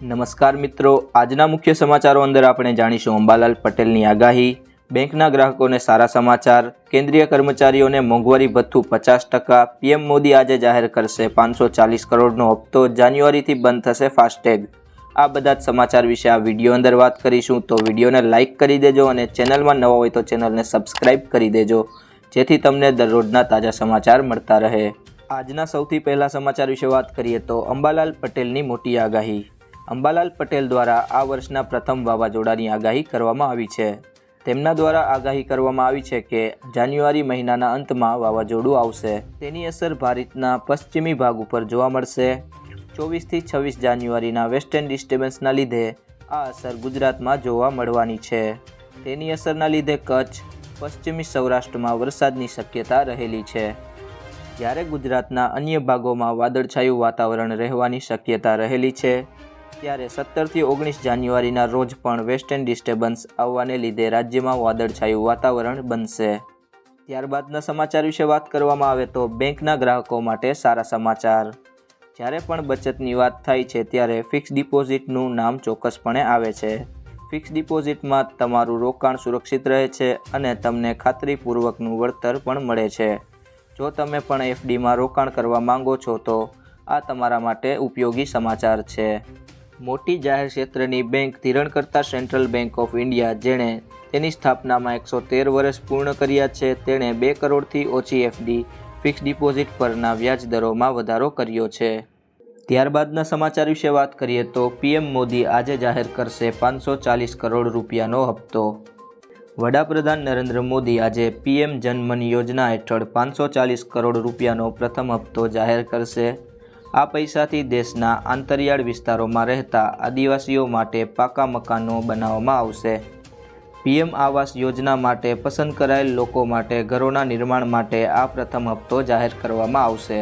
નમસ્કાર મિત્રો. આજના મુખ્ય સમાચારો અંદર આપણે જાણીશું. અંબાલાલ પટેલની આગાહી, બેંકના ગ્રાહકોને સારા સમાચાર, કેન્દ્રીય કર્મચારીઓને મોંઘવારી ભથ્થું પચાસ ટકા, પીએમ મોદી આજે જાહેર કરશે પાંચસો ચાલીસ કરોડનો હપ્તો, જાન્યુઆરીથી બંધ થશે ફાસ્ટેગ. આ બધા જ સમાચાર વિશે આ વીડિયો અંદર વાત કરીશું. તો વિડીયોને લાઇક કરી દેજો અને ચેનલમાં નવા હોય તો ચેનલને સબસ્ક્રાઇબ કરી દેજો, જેથી તમને દરરોજના તાજા સમાચાર મળતા રહે. આજના સૌથી પહેલા સમાચાર વિશે વાત કરીએ તો અંબાલાલ પટેલની મોટી આગાહી. અંબાલાલ પટેલ દ્વારા આ વર્ષના પ્રથમ વાવાઝોડાની આગાહી કરવામાં આવી છે. તેમના દ્વારા આગાહી કરવામાં આવી છે કે જાન્યુઆરી મહિનાના અંતમાં વાવાઝોડું આવશે. તેની અસર ભારતના પશ્ચિમી ભાગ ઉપર જોવા મળશે. ચોવીસથી છવ્વીસ જાન્યુઆરીના વેસ્ટર્ન ડિસ્ટર્બન્સના લીધે આ અસર ગુજરાતમાં જોવા મળવાની છે. તેની અસરના લીધે કચ્છ, પશ્ચિમી સૌરાષ્ટ્રમાં વરસાદની શક્યતા રહેલી છે. જ્યારે ગુજરાતના અન્ય ભાગોમાં વાદળછાયું વાતાવરણ રહેવાની શક્યતા રહેલી છે ત્યારે સત્તરથી ઓગણીસ જાન્યુઆરીના રોજ પણ વેસ્ટર્ન ડિસ્ટર્બન્સ આવવાને લીધે રાજ્યમાં વાદળછાયું વાતાવરણ બનશે. ત્યારબાદના સમાચાર વિશે વાત કરવામાં આવે તો બેંકના ગ્રાહકો માટે સારા સમાચાર. જ્યારે પણ બચતની વાત થાય છે ત્યારે ફિક્સ ડિપોઝિટનું નામ ચોક્કસપણે આવે છે. ફિક્સ ડિપોઝિટમાં તમારું રોકાણ સુરક્ષિત રહે છે અને તમને ખાતરીપૂર્વકનું વળતર પણ મળે છે. જો તમે પણ એફડીમાં રોકાણ કરવા માંગો છો તો આ તમારા માટે ઉપયોગી સમાચાર છે. મોટી જાહેર ક્ષેત્રની બેંક ધિરણ કરતા સેન્ટ્રલ બેંક ઓફ ઇન્ડિયા જેણે તેની સ્થાપનામાં એકસો તેર વર્ષ પૂર્ણ કર્યા છે. તેણે બે કરોડથી ઓછી એફડી ફિક્સ ડિપોઝિટ પરના વ્યાજ દરોમાં વધારો કર્યો છે. ત્યારબાદના સમાચાર વિશે વાત કરીએ તો પીએમ મોદી આજે જાહેર કરશે પાંચસો ચાલીસ કરોડ રૂપિયાનો હપ્તો. વડાપ્રધાન નરેન્દ્ર મોદી આજે પીએમ જનમન યોજના હેઠળ પાંચસો ચાલીસ કરોડ રૂપિયાનો પ્રથમ હપ્તો જાહેર કરશે. આ પૈસાથી દેશના આંતરિયાળ વિસ્તારોમાં રહેતા આદિવાસીઓ માટે પાકા મકાનો બનાવવામાં આવશે. પીએમ આવાસ યોજના માટે પસંદ કરાયેલ લોકો માટે ઘરોના નિર્માણ માટે આ પ્રથમ હપ્તો જાહેર કરવામાં આવશે.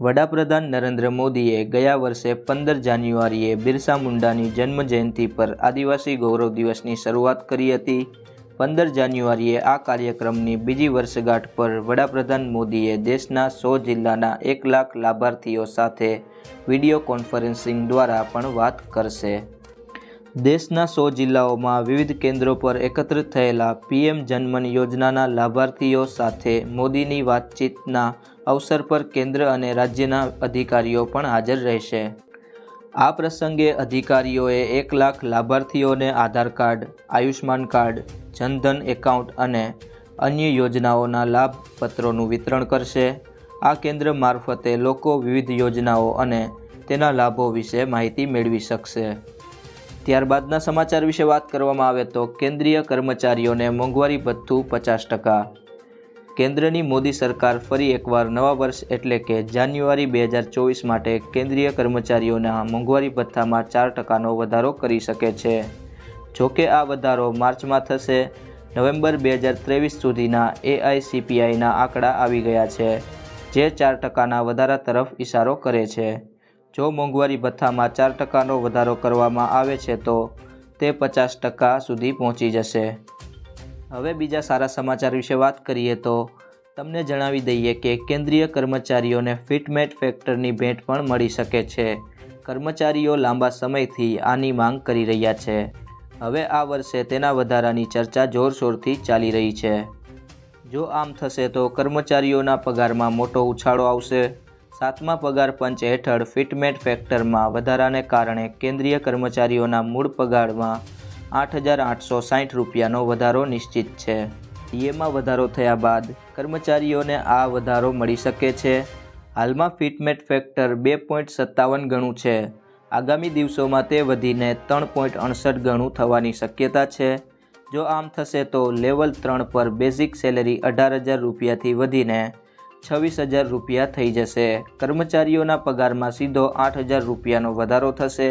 વડાપ્રધાન નરેન્દ્ર મોદીએ ગયા વર્ષે પંદર જાન્યુઆરીએ બિરસા મુંડાની જન્મ જયંતિ પર આદિવાસી ગૌરવ દિવસની શરૂઆત કરી હતી. પંદર જાન્યુઆરીએ આ કાર્યક્રમની બીજી વર્ષગાંઠ પર વડાપ્રધાન મોદીએ દેશના સો જિલ્લાના એક લાખ લાભાર્થીઓ સાથે વીડિયો કોન્ફરન્સિંગ દ્વારા પણ વાત કરશે. દેશના સો જિલ્લાઓમાં વિવિધ કેન્દ્રો પર એકત્રિત થયેલા પીએમ જનમન યોજનાના લાભાર્થીઓ સાથે મોદીની વાતચીતના અવસર પર કેન્દ્ર અને રાજ્યના અધિકારીઓ પણ હાજર રહેશે. આ પ્રસંગે અધિકારીઓએ એક લાખ લાભાર્થીઓને Aadhaar card Ayushman card Jandhan account અને અન્ય યોજનાઓના લાભપત્રોનું વિતરણ કરશે. આ કેન્દ્ર મારફતે લોકો વિવિધ યોજનાઓ અને તેના લાભો વિશે માહિતી મેળવી શકશે. ત્યારબાદના સમાચાર વિશે વાત કરવામાં આવે તો કેન્દ્રીય કર્મચારીઓને મોંઘવારી ભથ્થું પચાસ ટકા. કેન્દ્રની મોદી સરકાર ફરી એકવાર નવા વર્ષ એટલે કે જાન્યુઆરી બે હજાર ચોવીસ માટે કેન્દ્રીય કર્મચારીઓના મોંઘવારી ભથ્થામાં ચાર ટકાનો વધારો કરી શકે છે. જોકે આ વધારો માર્ચમાં થશે. નવેમ્બર બે હજાર ત્રેવીસ સુધીના એઆઈસીપીઆઈના આંકડા આવી ગયા છે, જે ચાર ટકાના વધારા તરફ ઇશારો કરે છે. જો મોંઘવારી ભથ્થામાં ચાર ટકાનો વધારો કરવામાં આવે છે, તો તે પચાસ ટકા સુધી પહોંચી જશે. હવે બીજા સારા સમાચાર વિશે વાત કરીએ તો તમને જણાવી દઈએ કે કેન્દ્રીય કર્મચારીઓને ફિટમેટ ફેક્ટરની ભેટ પણ મળી શકે છે. કર્મચારીઓ લાંબા સમયથી આની માંગ કરી રહ્યા છે. હવે આ વર્ષે તેના વધારાની ચર્ચા જોરશોરથી ચાલી રહી છે. જો આમ થશે તો કર્મચારીઓના પગારમાં મોટો ઉછાળો આવશે. સાતમા પગાર પંચ હેઠળ ફિટમેટ ફેક્ટરમાં વધારાને કારણે કેન્દ્રીય કર્મચારીઓના મૂળ પગારમાં આઠ હજાર આઠસો સાઠ રૂપિયાનો વધારો નિશ્ચિત છે. ડીએમાં વધારો થયા બાદ કર્મચારીઓને આ વધારો મળી શકે છે. હાલમાં ફિટમેટ ફેક્ટર બે પોઈન્ટ સત્તાવન ગણું છે. આગામી દિવસોમાં તે વધીને ત્રણ પોઈન્ટ અડસઠ ગણું થવાની શક્યતા છે. જો આમ થશે તો લેવલ ત્રણ પર બેઝિક સેલેરી અઢાર હજાર રૂપિયાથી વધીને છવ્વીસ હજાર રૂપિયા થઈ જશે. કર્મચારીઓના પગારમાં સીધો આઠ હજાર રૂપિયાનો વધારો થશે.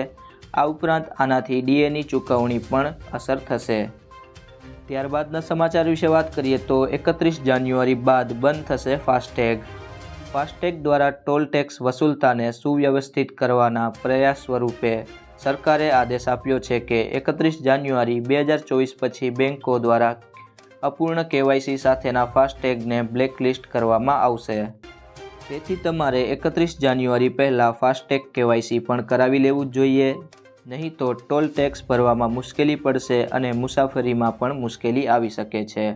આ ઉપરાંત આનાથી ડીએની ચૂકવણી પણ અસર થશે. ત્યારબાદના સમાચાર વિશે વાત કરીએ તો એકત્રીસ જાન્યુઆરી બાદ બંધ થશે ફાસ્ટેગ. ફાસ્ટેગ દ્વારા ટોલ ટેક્સ વસૂલતાને સુવ્યવસ્થિત કરવાના પ્રયાસ સ્વરૂપે સરકારે આદેશ આપ્યો છે કે એકત્રીસ જાન્યુઆરી બે હજાર ચોવીસ પછી બેન્કો દ્વારા અપૂર્ણ કેવાયસી સાથેના ફાસ્ટેગને બ્લેકલિસ્ટ કરવામાં આવશે. તેથી તમારે એકત્રીસ જાન્યુઆરી પહેલાં ફાસ્ટેગ કેવાયસી પણ કરાવી લેવું જ જોઈએ. નહીં તો ટોલ ટેક્સ ભરવામાં મુશ્કેલી પડશે અને મુસાફરીમાં પણ મુશ્કેલી આવી શકે છે.